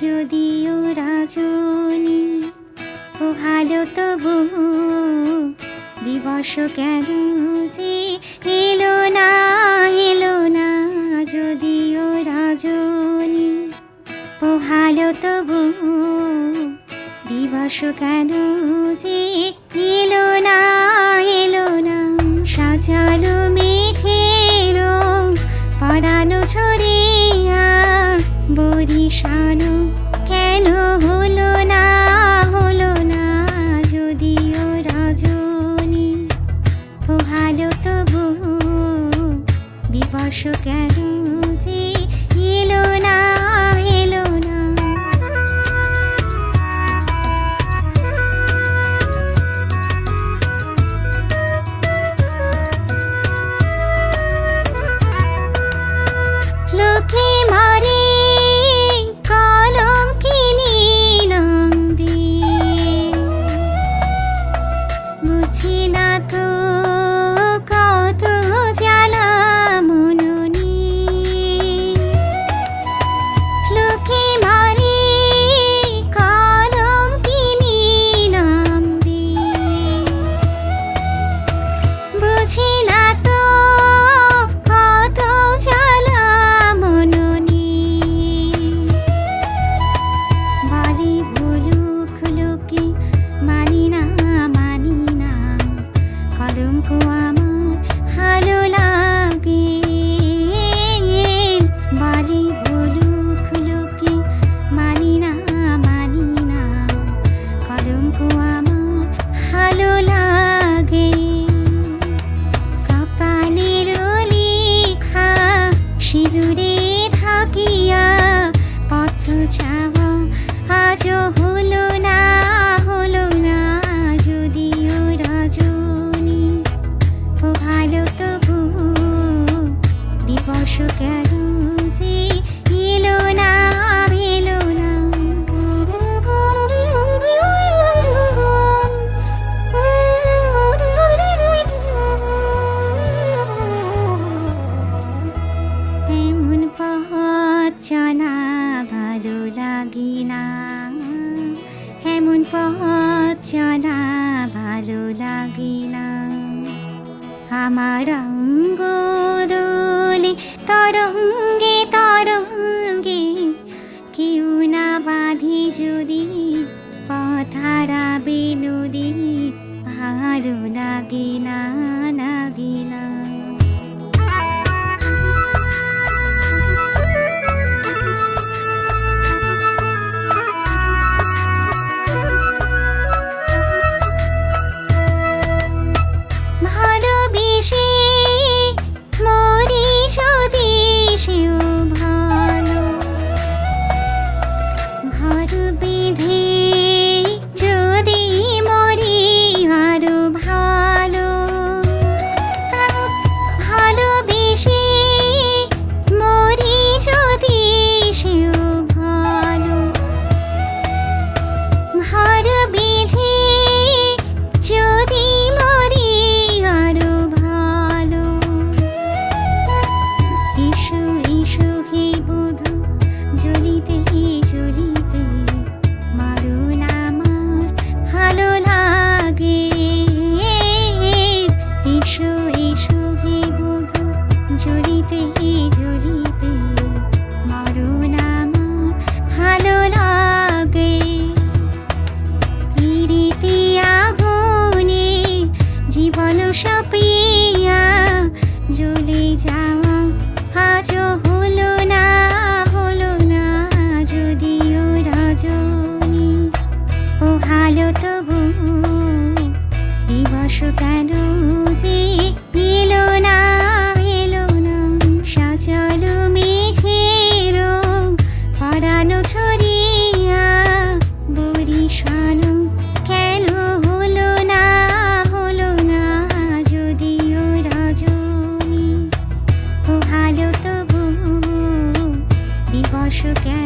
যদিও রাজনী, ও ভালো তবু দিবস কেন যে এলো না এলো না যদিও রাজনী। ও ভালো তবু দিবস কেন যে এলো না এলো না সাজালো মেঘেরো পড়ানো ছড়ি ছাড়া ভালো লাগে না আমার অঙ্গ তরঙ্গ সপিয়া জুলি যাও shook